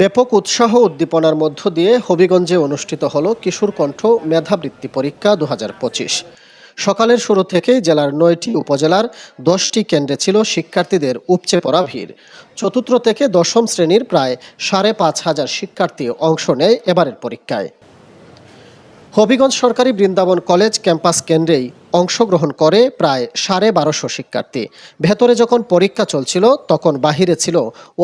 ব্যাপক উৎসাহ উদ্দীপনার মধ্য দিয়ে হবিগঞ্জে অনুষ্ঠিত হল কিশোর কণ্ঠ মেধাবৃত্তি পরীক্ষা দু হাজার পঁচিশ। সকালের শুরু থেকে জেলার নয়টি উপজেলার দশটি কেন্দ্রে ছিল শিক্ষার্থীদের উপচে পড়া ভিড়। চতুর্থ থেকে দশম শ্রেণির প্রায় সাড়ে পাঁচ হাজার শিক্ষার্থী অংশ নেয় এবারের পরীক্ষায়। হবিগঞ্জ সরকারি বৃন্দাবন কলেজ ক্যাম্পাস কেন্দ্রেই অংশগ্রহণ করে প্রায় সাড়ে বারোশো শিক্ষার্থী। ভেতরে যখন পরীক্ষা চলছিল, তখন বাহিরে ছিল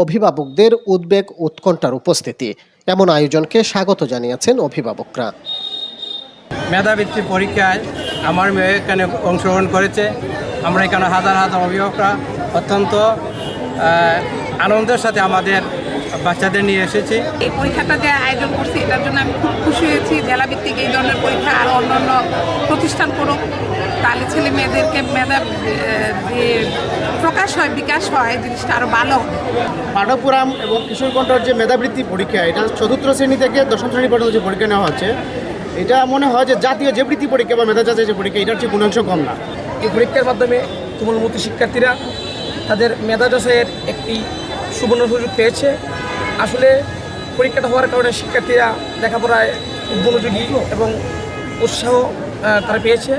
অভিভাবকদের উদ্বেগ উৎকণ্ঠার উপস্থিতি। এমন আয়োজনকে স্বাগত জানিয়েছেন অভিভাবকরা। মেধাবৃত্তি পরীক্ষায় আমার মেয়ে এখানে অংশগ্রহণ করেছে। আমরা এখানে হাজার হাজার অভিভাবকরা অত্যন্ত আনন্দের সাথে আমাদের বাচ্চাদের নিয়ে এসেছি। এই পরীক্ষাটা যে আয়োজন করছি এটার জন্য আমি খুব খুশি হয়েছি। জেলাভিত্তিক এই ধরনের পরীক্ষা আরও অন্যান্য প্রতিষ্ঠান করুক তাহলে ছেলে মেয়েদেরকে মেধা যে প্রকাশ হয় বিকাশ হয় জিনিসটা আরও ভালো পাঠপুরাম এবং কিশোরকণ্ঠর যে মেধাবৃত্তি পরীক্ষা এটা চতুর্থ শ্রেণি থেকে দশম শ্রেণি পর্যন্ত যে পরীক্ষা নেওয়া হচ্ছে এটা মনে হয় যে জাতীয় যে বৃত্তি পরীক্ষা বা মেধা যাচাই যে পরীক্ষা এটার চেয়ে গুণাংশ কম না। এই পরীক্ষার মাধ্যমে তুমুলমুক্ত শিক্ষার্থীরা তাদের মেধা যাচাইয়ের একটি সুবর্ণ সুযোগ পেয়েছে। আসলে পরীক্ষাটা হওয়ার কারণে শিক্ষার্থীরা লেখাপড়ায় মনোযোগী এবং উৎসাহ তারা পেয়েছে।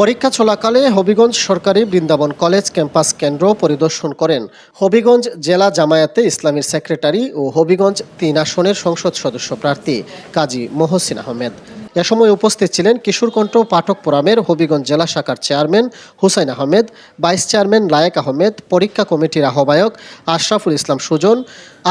পরীক্ষা চলাকালে হবিগঞ্জ সরকারি বৃন্দাবন কলেজ ক্যাম্পাস কেন্দ্র পরিদর্শন করেন হবিগঞ্জ জেলা জামায়াতে ইসলামীর সেক্রেটারি ও হবিগঞ্জ তিন আসনের সংসদ সদস্য প্রার্থী কাজী মোহসিন আহমেদ। এ সময় উপস্থিত ছিলেন কিশোরকণ্ঠ পাঠক ফোরামের হবিগঞ্জ জেলা শাখার chairman Hussain Ahmed, vice chairman Layek Ahmed, পরীক্ষা কমিটির আহ্বায়ক আশরাফুল ইসলাম সুজন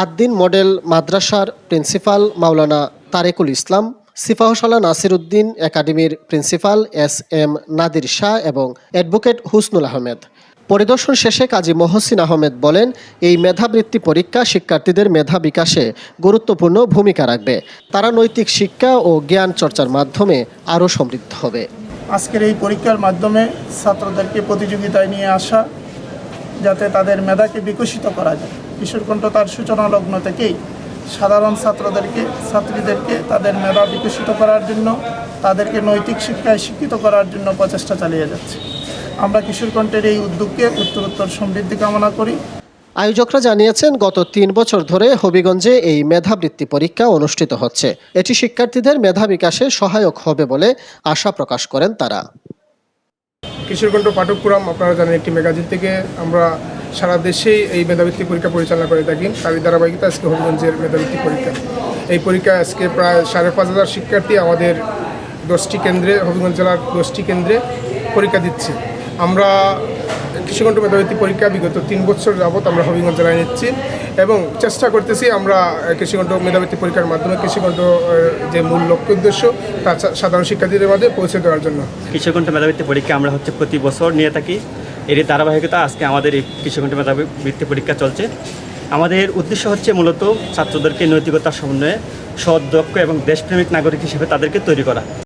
আদ্দিন মডেল মাদ্রাসার প্রিন্সিপাল মাওলানা তারেকুল ইসলাম, সিফাহশালা নাসির উদ্দিন একাডেমির principal S M Nadir Shah এবং অ্যাডভোকেট হুসনুল আহমেদ। পরিদর্শন শেষে কাজী মহসিন আহমেদ বলেন, এই মেধাবৃত্তি পরীক্ষা শিক্ষার্থীদের মেধা বিকাশে গুরুত্বপূর্ণ ভূমিকা রাখবে। তারা নৈতিক শিক্ষা ও জ্ঞান চর্চার মাধ্যমে আরও সমৃদ্ধ হবে। আজকের এই পরীক্ষার মাধ্যমে ছাত্রদেরকে প্রতিযোগিতায় নিয়ে আসা, যাতে তাদের মেধাকে বিকশিত করা যায়। কিশোরকণ্ঠ তার সূচনা লগ্ন থেকেই সাধারণ ছাত্রদেরকে, ছাত্রীদেরকে তাদের মেধা বিকশিত করার জন্য, তাদেরকে নৈতিক শিক্ষায় শিক্ষিত করার জন্য প্রচেষ্টা চালিয়ে যাচ্ছে। আমরা কিশোরকণ্ঠের এই উদ্যোগকে উত্তরোত্তর সমৃদ্ধি কামনা করি। আয়োজকরা জানিয়েছেন গত তিন বছর ধরে হবিগঞ্জে এই মেধাবৃত্তি পরীক্ষা অনুষ্ঠিত হচ্ছে। এটি শিক্ষার্থীদের মেধা বিকাশে সহায়ক হবে বলে আশা প্রকাশ করেন তারা। কিশোরকণ্ঠ পাঠকপুরাম আপনারা জানেন একটি ম্যাগাজিন থেকে আমরা সারা দেশেই এই মেধাবৃত্তি পরীক্ষা পরিচালনা করে থাকি। তারই ধারাবাহিকতা আজকে হবিগঞ্জের মেধাবৃত্তি পরীক্ষা। এই পরীক্ষা আজকে প্রায় সাড়ে পাঁচ হাজার শিক্ষার্থী আমাদের দশটি কেন্দ্রে হবিগঞ্জ জেলার দশটি কেন্দ্রে পরীক্ষা দিচ্ছে। আমরা কৃষিকণ্ঠ মেধাবৃত্তি পরীক্ষা বিগত তিন বছর যাবৎ আমরা হবিগঞ্জ জেলায় নিচ্ছি এবং চেষ্টা করতেছি আমরা কৃষিকণ্ঠ মেধাবৃত্তি পরীক্ষার মাধ্যমে কৃষিকণ্ঠ যে মূল লক্ষ্য উদ্দেশ্য তা সাধারণ শিক্ষার্থীদের মাঝে পৌঁছে দেওয়ার জন্য। কৃষকণ্ঠ মেধাবৃত্তি পরীক্ষা আমরা হচ্ছে প্রতি বছর নিয়ে থাকি। এরই ধারাবাহিকতা আজকে আমাদের এই কৃষকণ্ঠ মেধাবৃত্তি পরীক্ষা চলছে। আমাদের উদ্দেশ্য হচ্ছে মূলত ছাত্রদেরকে নৈতিকতার সমন্বয়ে সৎ, দক্ষ এবং দেশপ্রেমিক নাগরিক হিসেবে তাদেরকে তৈরি করা।